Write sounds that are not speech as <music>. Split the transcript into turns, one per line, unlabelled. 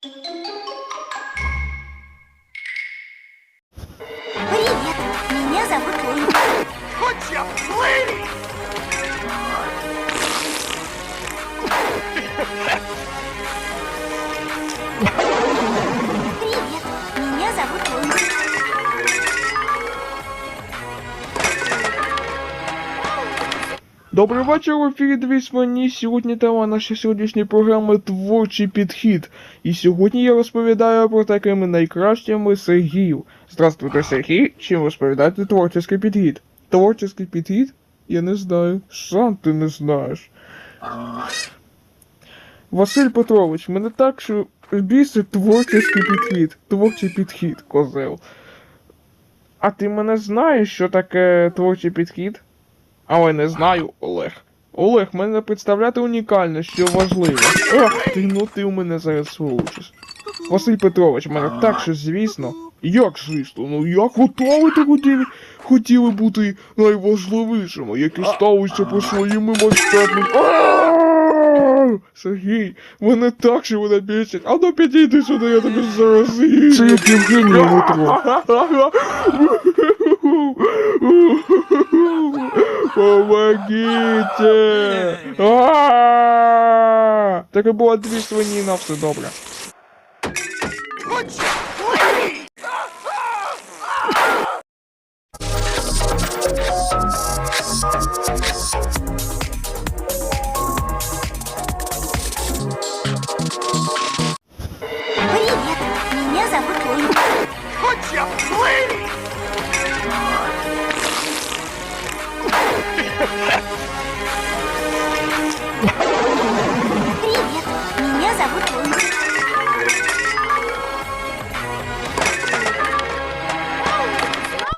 Привет, меня зовут Луна. Хоть я Привет,
Добрий вечір, в ефірі Двіс мені. Сьогодні тема нашої сьогоднішньої програми Творчий підхід. І сьогодні я розповідаю про такими найкращими Сергію. Здравствуйте, Сергій. Чим розповідати творчий підхід? Творчий підхід? Я не знаю. Сам ти не знаєш. Василь Петрович, мене так, що бісить творчий підхід. Творчий підхід, козел. А ти мене знаєш, що таке творчий підхід? Але не знаю, Олег. Олег, мене представляти унікальне, що важливо. Ах, ти ну ти у мене зараз вилучиш. Василь Петрович, мене так, що звісно. Як звісно, ну як готовити хотіли, хотіли бути найважливішими, які ставляться по своїми масштабними. Сергій, мене так, що мене бісить. А ну підійди сюди, я тобі зараз з'їм. Це як Євгенія метро. Помогите! Таке було дві свині на все добре. Привет, меня зовут Луи. Хоть я плыв! Ha <laughs> ha!